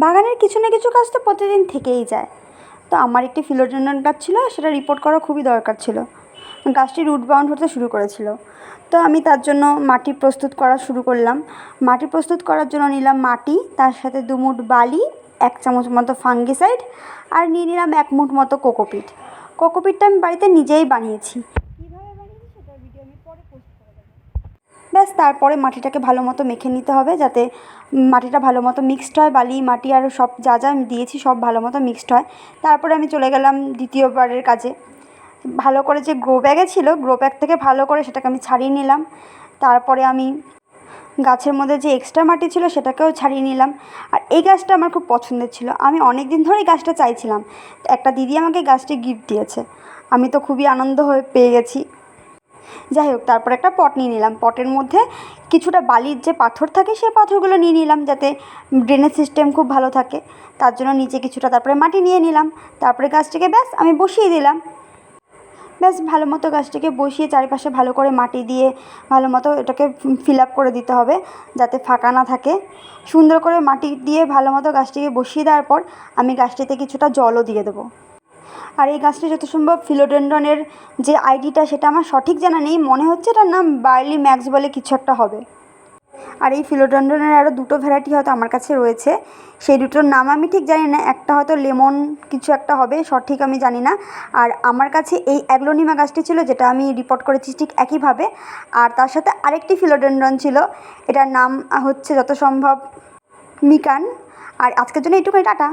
বাগানের কিছু না কিছু কাজ তো প্রতিদিন থেকেই যায়। তো আমার একটি ফিলোডেন্ড্রন গাছ ছিল, সেটা রিপোর্ট করা খুবই দরকার ছিল। গাছটি রুট বাউন্ড হতে শুরু করেছিল। তো আমি তার জন্য মাটি প্রস্তুত করা শুরু করলাম। মাটি প্রস্তুত করার জন্য নিলাম মাটি, তার সাথে দু মুঠ বালি, এক চামচ মতো ফাঙ্গিসাইড আর নিয়ে নিলাম এক মুঠ মতো কোকোপিট কোকোপিটটা আমি বাড়িতে নিজেই বানিয়েছি। ব্যাস, তারপরে মাটিটাকে ভালো মতো মেখে নিতে হবে যাতে মাটিটা ভালো মতো মিক্সড হয়, বালি, মাটি আর সব যা যা আমি দিয়েছি সব ভালো মতো মিক্সড হয়। তারপরে আমি চলে গেলাম দ্বিতীয়বারের কাজে। ভালো করে যে গ্রো ব্যাগে ছিল গ্রো ব্যাগ থেকে ভালো করে সেটাকে আমি ছাড়িয়ে নিলাম। তারপরে আমি গাছের মধ্যে যে এক্সট্রা মাটি ছিল সেটাকেও ছাড়িয়ে নিলাম। আর এই গাছটা আমার খুব পছন্দের ছিল। আমি অনেক দিন ধরেই গাছটা চাইছিলাম। একটা দিদি আমাকে গাছটি গিফট দিয়েছে। আমি তো খুবই আনন্দ হয়ে পেয়ে গেছি। যাই হোক, তারপর একটা পট নিয়ে নিলাম। পটের মধ্যে কিছুটা বালির যে পাথর থাকে, সেই পাথরগুলো নিয়ে নিলাম যাতে ড্রেনেজ সিস্টেম খুব ভালো থাকে। তার জন্য নিচে কিছুটা তারপরে মাটি নিয়ে নিলাম। তারপরে গাছটিকে ব্যাস আমি বসিয়ে দিলাম। ব্যাস, ভালো মতো গাছটিকে বসিয়ে চারিপাশে ভালো করে মাটি দিয়ে ভালো মতো এটাকে ফিল আপ করে দিতে হবে যাতে ফাঁকা না থাকে। সুন্দর করে মাটি দিয়ে ভালো মতো গাছটিকে বসিয়ে দেওয়ার পর আমি গাছটিতে কিছুটা জলও দিয়ে দেবো। আর এই গাছটি যত সম্ভব ফিলোডেন্ড্রনের যে আইডিটা সেটা আমার সঠিক জানা নেই। মনে হচ্ছে এটার নাম বার্লি ম্যাক্স বলে কিছু একটা হবে। আর এই ফিলোডেন্ড্রনের আরও দুটো ভ্যারাইটি হয়তো আমার কাছে রয়েছে। সেই দুটোর নাম আমি ঠিক জানি না, একটা হয়তো লেমন কিছু একটা হবে, সঠিক আমি জানি না। আর আমার কাছে এই অ্যাগ্লোনিমা গাছটি ছিল, যেটা আমি রিপোর্ট করেছি ঠিক একইভাবে। আর তার সাথে আরেকটি ফিলোডেন্ড্রন ছিল, এটার নাম হচ্ছে যত সম্ভব মিকান। আর আজকের জন্য এইটুকুই টাটা।